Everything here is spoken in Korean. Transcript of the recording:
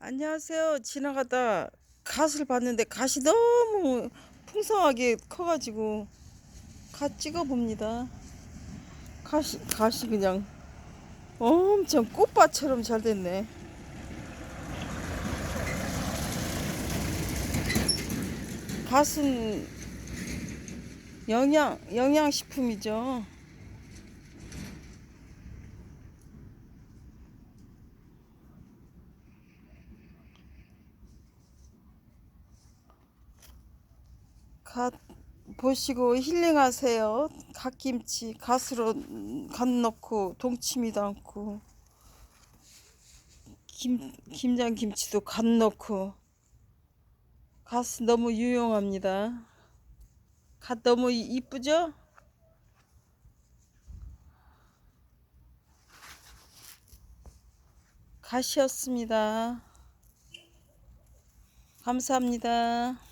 안녕하세요. 지나가다 갓을 봤는데 갓이 너무 풍성하게 커가지고 갓 찍어봅니다. 갓이, 갓이 그냥 엄청 꽃밭처럼 잘 됐네. 갓은 영양, 영양식품이죠. 갓 보시고 힐링하세요. 갓김치 갓으로 갓 넣고 동치미도 않고 김 김장 김치도 갓 넣고 갓 너무 유용합니다. 갓 너무 이- 이쁘죠? 갓이었습니다. 감사합니다.